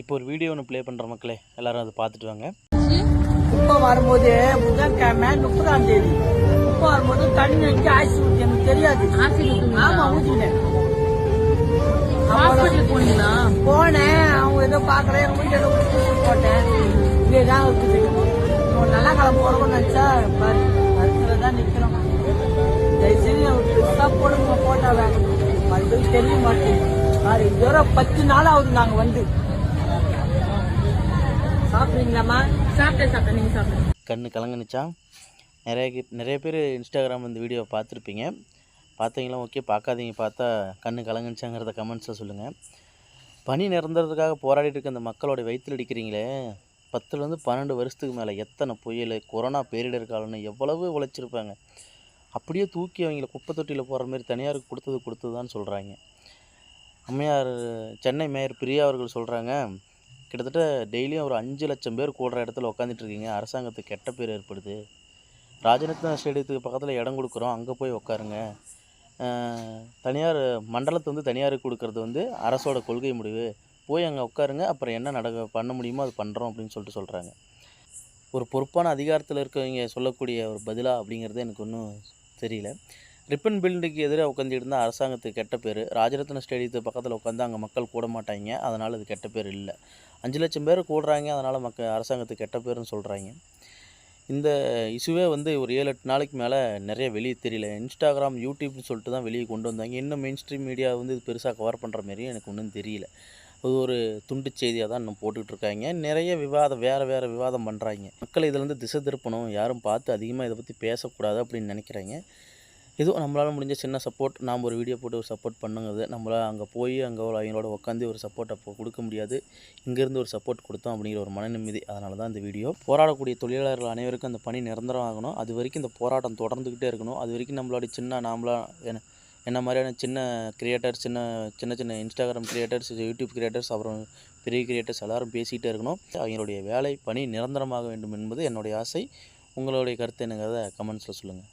இப்போ ஒரு வீடியோ ஒன்று ப்ளே பண்ணுற மக்களே. எல்லாரும் அதை பார்த்துட்டு வாங்க. இப்போ வரும்போது புதன்கிழமை முப்பதாம் தேதி. இப்போ வரும்போது தண்ணி வச்சு ஆசி ஊற்றி எனக்கு தெரியாது ஆமா ஊற்றினேன் போனேன். அவங்க ஏதோ பார்க்கறேன் எங்க வீட்டில் ஏதோ போட்டேன். இதேதான் இருக்குது இப்போ நல்லா காலம் போறோம்னு நினைச்சா பாரு மருத்துவ நிக்கிறோம் தயவுசெய்து பெருசா போடுங்க போட்டால மறுபடியும் தெரிய மாட்டேங்குது. பாரு இதோட பத்து நாள் ஆகுது நாங்க வந்து சாப்பிடுறீங்களாம்மா சாப்பிட்டேன் சாப்பிட்டேன். சாப்பிடுங்க. கண்ணு கலங்குனுச்சா? நிறைய நிறைய பேர் இன்ஸ்டாகிராம் இந்த வீடியோவை பார்த்துருப்பீங்க. பார்த்தீங்களா? ஓகே பார்க்காதீங்க. பார்த்தா கண்ணு கலங்குனுச்சாங்கிறத கமெண்ட்ஸில் சொல்லுங்கள் பனி நிரந்தரத்துக்காக போராடிட்டு இருக்க அந்த மக்களோட வயிற்றில் அடிக்கிறீங்களே. பத்துலேருந்து பன்னெண்டு வருஷத்துக்கு மேலே எத்தனை புயல் கொரோனா பேரிடர் காலம்னு எவ்வளவு உழைச்சிருப்பாங்க. அப்படியே தூக்கி அவங்கள குப்பை தொட்டியில் போகிற மாதிரி தனியாருக்கு கொடுத்தது கொடுத்ததுதான் சொல்கிறாங்க அம்மையார் சென்னை மேயர் பிரியா அவர்கள் சொல்கிறாங்க கிட்டத்தட்ட டெய்லியும் ஒரு அஞ்சு லட்சம் பேர் கூடுற இடத்துல உட்காந்துட்டு இருக்கீங்க அரசாங்கத்துக்கு கெட்ட பேர் ஏற்படுது. ராஜரத்னா ஸ்டேடியத்துக்கு பக்கத்தில் இடம் கொடுக்குறோம். அங்கே போய் உட்காருங்க தனியார் மண்டலத்தை வந்து தனியாருக்கு கொடுக்கறது வந்து அரசோட கொள்கை முடிவு. போய் அங்கே உட்காருங்க அப்புறம் என்ன நடக்க பண்ண முடியுமோ அது பண்ணுறோம் அப்படின்னு சொல்லிட்டு சொல்கிறாங்க ஒரு பொறுப்பான அதிகாரத்தில் இருக்கவங்க சொல்லக்கூடிய ஒரு பதிலா அப்படிங்கிறது எனக்கு ஒன்றும் தெரியல. ரிப்பன் பில்டுக்கு எதிராக உட்காந்துட்டு இருந்தால் அரசாங்கத்துக்கு கெட்ட பேர். ராஜரத்ன ஸ்டேடியத்து பக்கத்தில் உட்காந்து அங்கே மக்கள் கூட மாட்டாங்க. அதனால் அது கெட்ட பேர் இல்லை. அஞ்சு லட்சம் பேர் கூடுறாங்க அதனால் மக்கள் அரசாங்கத்துக்கு கெட்ட பேருன்னு சொல்கிறாங்க இந்த இஷ்யூவே வந்து ஒரு ஏழு எட்டு நாளைக்கு மேலே நிறைய வெளியே தெரியல. இன்ஸ்டாகிராம் யூடியூப்னு சொல்லிட்டு தான் வெளியே கொண்டு வந்தாங்க. இன்னும் மெயின் ஸ்ட்ரீம் மீடியா வந்து இது பெருசாக கவர் பண்ணுற மாதிரியும் எனக்கு ஒன்றும் தெரியல. அது ஒரு துண்டு செய்தியாக தான் இன்னும் போட்டுக்கிட்டு நிறைய விவாதம் வேறு வேறு விவாதம் பண்ணுறாங்க மக்கள் இதிலேருந்து திசை திருப்பணும். யாரும் பார்த்து அதிகமாக இதை பற்றி பேசக்கூடாது அப்படின்னு நினைக்கிறாங்க. ஏதோ நம்மளால் முடிஞ்ச சின்ன சப்போர்ட் நாம் ஒரு வீடியோ போட்டு ஒரு சப்போர்ட் பண்ணுங்கிறது நம்மளால் அங்கே போய் அங்கே ஒரு அவங்களோட உட்காந்து ஒரு சப்போர்ட் அப்போ கொடுக்க முடியாது. இங்கேருந்து ஒரு சப்போர்ட் கொடுத்தோம் அப்படிங்கிற ஒரு மன நிம்மதி அதனால தான் இந்த வீடியோ போராடக்கூடிய தொழிலாளர்கள் அனைவருக்கும் அந்த பணி நிரந்தரம் ஆகணும். அது வரைக்கும் இந்த போராட்டம் தொடர்ந்துக்கிட்டே இருக்கணும். அது வரைக்கும் நம்மளோட சின்ன நாமளா என்ன என்ன மாதிரியான சின்ன கிரியேட்டர்ஸ் சின்ன சின்ன சின்ன இன்ஸ்டாகிராம் கிரியேட்டர்ஸ் யூடியூப் கிரியேட்டர்ஸ் அப்புறம் பெரிய கிரியேட்டர்ஸ் எல்லாரும் பேசிகிட்டே இருக்கணும். அவங்களுடைய வேலை பணி நிரந்தரமாக வேண்டும் என்பது என்னுடைய ஆசை. உங்களுடைய கருத்து என்னங்கிறத கமெண்ட்ஸில் சொல்லுங்கள்